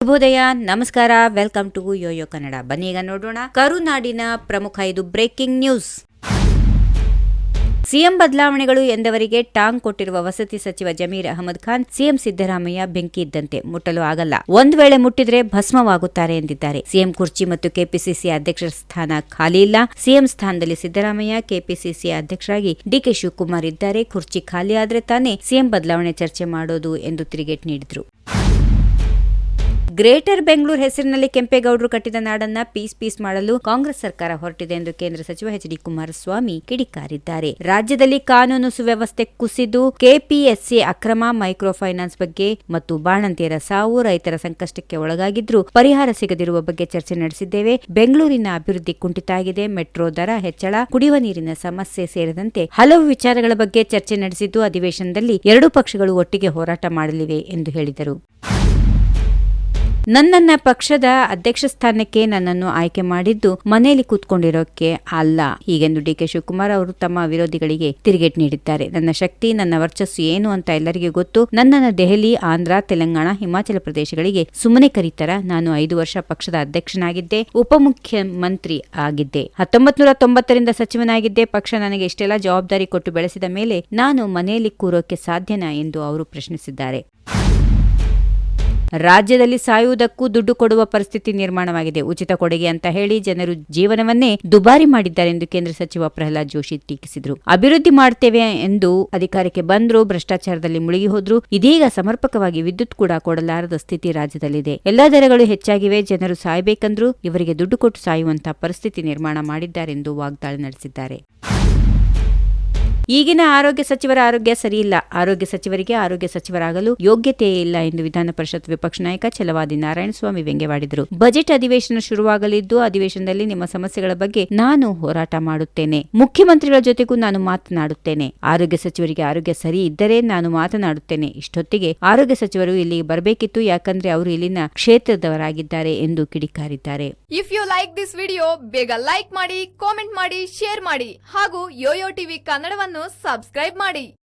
ಶುಭೋದಯ, ನಮಸ್ಕಾರ welcome to Yoyo Kannada ಬನ್ನಿ ಈಗ ನೋಡೋಣ ಕರುನಾಡಿನ ಪ್ರಮುಖ ಇದು ಬ್ರೇಕಿಂಗ್ ನ್ಯೂಸ್ ಸಿಎಂ ಬದಲಾವಣೆಗಳು ಎಂದವರಿಗೆ ಟಾಂಗ್ ಕೊಟ್ಟಿರುವ ವಸತಿ ಸಚಿವ ಜಮೀರ್ ಅಹಮದ್ ಖಾನ್, ಸಿಎಂ ಸಿದ್ದರಾಮಯ್ಯ ಬೆಂಕಿ ಇದ್ದಂತೆ ಮುಟ್ಟಲು ಆಗಲ್ಲ. ಒಂದು ವೇಳೆ ಮುಟ್ಟಿದ್ರೆ ಭಸ್ಮವಾಗುತ್ತಾರೆ ಎಂದಿದ್ದಾರೆ. ಸಿಎಂ ಕುರ್ಚಿ ಮತ್ತು ಕೆಪಿಸಿಸಿ ಅಧ್ಯಕ್ಷರ ಸ್ಥಾನ ಖಾಲಿ ಇಲ್ಲ. ಸಿಎಂ ಸ್ಥಾನದಲ್ಲಿ ಸಿದ್ದರಾಮಯ್ಯ, ಕೆಪಿಸಿಸಿ ಅಧ್ಯಕ್ಷರಾಗಿ ಡಿಕೆ ಶಿವಕುಮಾರ್ ಇದ್ದಾರೆ. ಕುರ್ಚಿ ಖಾಲಿ ತಾನೇ ಸಿಎಂ ಬದಲಾವಣೆ ಚರ್ಚೆ ಮಾಡೋದು ಎಂದು ತಿರುಗೇಟ್ ನೀಡಿದ್ರು. ಗ್ರೇಟರ್ ಬೆಂಗಳೂರು ಹೆಸರಿನಲ್ಲಿ ಕೆಂಪೇಗೌಡರು ಕಟ್ಟಿದ ನಾಡನ್ನ ಪೀಸ್ ಪೀಸ್ ಮಾಡಲು ಕಾಂಗ್ರೆಸ್ ಸರ್ಕಾರ ಹೊರಟಿದೆ ಎಂದು ಕೇಂದ್ರ ಸಚಿವ ಎಚ್ ಡಿ ಕುಮಾರಸ್ವಾಮಿ ಕಿಡಿಕಾರಿದ್ದಾರೆ. ರಾಜ್ಯದಲ್ಲಿ ಕಾನೂನು ಸುವ್ಯವಸ್ಥೆ ಕುಸಿದು ಕೆಪಿಎಸ್ಸಿ ಅಕ್ರಮ ಮೈಕ್ರೋ ಫೈನಾನ್ಸ್ ಬಗ್ಗೆ ಮತ್ತು ಬಾಣಂತಿಯರ ಸಾವು ರೈತರ ಸಂಕಷ್ಟಕ್ಕೆ ಒಳಗಾಗಿದ್ರು ಪರಿಹಾರ ಸಿಗದಿರುವ ಬಗ್ಗೆ ಚರ್ಚೆ ನಡೆಸಿದ್ದೇವೆ. ಬೆಂಗಳೂರಿನ ಅಭಿವೃದ್ಧಿ ಕುಂಠಿತ ಆಗಿದೆ. ಮೆಟ್ರೋ ದರ ಹೆಚ್ಚಳ, ಕುಡಿಯುವ ನೀರಿನ ಸಮಸ್ಯೆ ಸೇರಿದಂತೆ ಹಲವು ವಿಚಾರಗಳ ಬಗ್ಗೆ ಚರ್ಚೆ ನಡೆಸಿದ್ದು, ಅಧಿವೇಶನದಲ್ಲಿ ಎರಡೂ ಪಕ್ಷಗಳು ಒಟ್ಟಿಗೆ ಹೋರಾಟ ಮಾಡಲಿವೆ ಎಂದು ಹೇಳಿದರು. ನನ್ನನ್ನ ಪಕ್ಷದ ಅಧ್ಯಕ್ಷ ಸ್ಥಾನಕ್ಕೆ ನನ್ನನ್ನು ಆಯ್ಕೆ ಮಾಡಿದ್ದು ಮನೆಯಲ್ಲಿ ಕೂತ್ಕೊಂಡಿರೋಕೆ ಅಲ್ಲ. ಹೀಗೆಂದು ಡಿಕೆ ಶಿವಕುಮಾರ್ ಅವರು ತಮ್ಮ ವಿರೋಧಿಗಳಿಗೆ ತಿರುಗೇಟ್ ನೀಡಿದ್ದಾರೆ. ನನ್ನ ಶಕ್ತಿ, ನನ್ನ ವರ್ಚಸ್ಸು ಏನು ಅಂತ ಎಲ್ಲರಿಗೂ ಗೊತ್ತು. ನನ್ನನ್ನು ದೆಹಲಿ, ಆಂಧ್ರ, ತೆಲಂಗಾಣ, ಹಿಮಾಚಲ ಪ್ರದೇಶಗಳಿಗೆ ಸುಮ್ಮನೆ ಕರೀತಾರ ನಾನು ಐದು ವರ್ಷ ಪಕ್ಷದ ಅಧ್ಯಕ್ಷನಾಗಿದ್ದೆ, ಉಪಮುಖ್ಯಮಂತ್ರಿ ಆಗಿದ್ದೆ. ಹತ್ತೊಂಬತ್ ನೂರ ತೊಂಬತ್ತರಿಂದ ಸಚಿವನಾಗಿದ್ದೆ, ಪಕ್ಷ ನನಗೆ ಇಷ್ಟೆಲ್ಲ ಜವಾಬ್ದಾರಿ ಕೊಟ್ಟು ಬೆಳೆಸಿದ ಮೇಲೆ ನಾನು ಮನೆಯಲ್ಲಿ ಕೂರೋಕೆ ಸಾಧ್ಯನಾ ಎಂದು ಅವರು ಪ್ರಶ್ನಿಸಿದ್ದಾರೆ. ರಾಜ್ಯದಲ್ಲಿ ಸಾಯುವುದಕ್ಕೂ ದುಡ್ಡು ಕೊಡುವ ಪರಿಸ್ಥಿತಿ ನಿರ್ಮಾಣವಾಗಿದೆ. ಉಚಿತ ಕೊಡುಗೆ ಅಂತ ಹೇಳಿ ಜನರು ಜೀವನವನ್ನೇ ದುಬಾರಿ ಮಾಡಿದ್ದಾರೆ ಎಂದು ಕೇಂದ್ರ ಸಚಿವ ಪ್ರಹ್ಲಾದ್ ಜೋಶಿ ಟೀಕಿಸಿದರು. ಅಭಿವೃದ್ಧಿ ಮಾಡ್ತೇವೆ ಎಂದು ಅಧಿಕಾರಕ್ಕೆ ಬಂದರೂ, ಭ್ರಷ್ಟಾಚಾರದಲ್ಲಿ ಮುಳುಗಿ ಹೋದ್ರು, ಇದೀಗ ಸಮರ್ಪಕವಾಗಿ ವಿದ್ಯುತ್ ಕೂಡ ಕೊಡಲಾರದ ಸ್ಥಿತಿ ರಾಜ್ಯದಲ್ಲಿದೆ. ಎಲ್ಲಾ ದರಗಳು ಹೆಚ್ಚಾಗಿವೆ, ಜನರು ಸಾಯಬೇಕಂದ್ರೂ ಇವರಿಗೆ ದುಡ್ಡು ಕೊಟ್ಟು ಸಾಯುವಂತಹ ಪರಿಸ್ಥಿತಿ ನಿರ್ಮಾಣ ಮಾಡಿದ್ದಾರೆಂದು ವಾಗ್ದಾಳಿ ನಡೆಸಿದ್ದಾರೆ. ಈಗಿನ ಆರೋಗ್ಯ ಸಚಿವರ ಆರೋಗ್ಯ ಸರಿಯಿಲ್ಲ. ಆರೋಗ್ಯ ಸಚಿವರಿಗೆ ಆರೋಗ್ಯ ಸಚಿವರಾಗಲು ಯೋಗ್ಯತೆಯೇ ಇಲ್ಲ ಎಂದು ವಿಧಾನ ಪರಿಷತ್ ವಿಪಕ್ಷ ನಾಯಕ ಛಲವಾದಿ ನಾರಾಯಣಸ್ವಾಮಿ ವ್ಯಂಗ್ಯವಾಡಿದರು. ಬಜೆಟ್ ಅಧಿವೇಶನ ಶುರುವಾಗಲಿದ್ದು, ಅಧಿವೇಶನದಲ್ಲಿ ನಿಮ್ಮ ಸಮಸ್ಯೆಗಳ ಬಗ್ಗೆ ನಾನು ಹೋರಾಟ ಮಾಡುತ್ತೇನೆ. ಮುಖ್ಯಮಂತ್ರಿಗಳ ಜೊತೆಗೂ ನಾನು ಮಾತನಾಡುತ್ತೇನೆ. ಆರೋಗ್ಯ ಸಚಿವರಿಗೆ ಆರೋಗ್ಯ ಸರಿ ಇದ್ದರೆ ನಾನು ಮಾತನಾಡುತ್ತೇನೆ. ಇಷ್ಟೊತ್ತಿಗೆ ಆರೋಗ್ಯ ಸಚಿವರು ಇಲ್ಲಿಗೆ ಬರಬೇಕಿತ್ತು. ಯಾಕಂದ್ರೆ ಅವರು ಇಲ್ಲಿನ ಕ್ಷೇತ್ರದವರಾಗಿದ್ದಾರೆ ಎಂದು ಕಿಡಿಕಾರಿದ್ದಾರೆ. If you like this video ಬೇಗ ಲೈಕ್ ಮಾಡಿ ಕಾಮೆಂಟ್ ಮಾಡಿ ಶೇರ್ ಮಾಡಿ ಹಾಗೂ ಯೋಯೋ ಟಿವಿ ಕನ್ನಡವನ್ನು ಸಬ್ಸ್ಕ್ರೈಬ್ ಮಾಡಿ.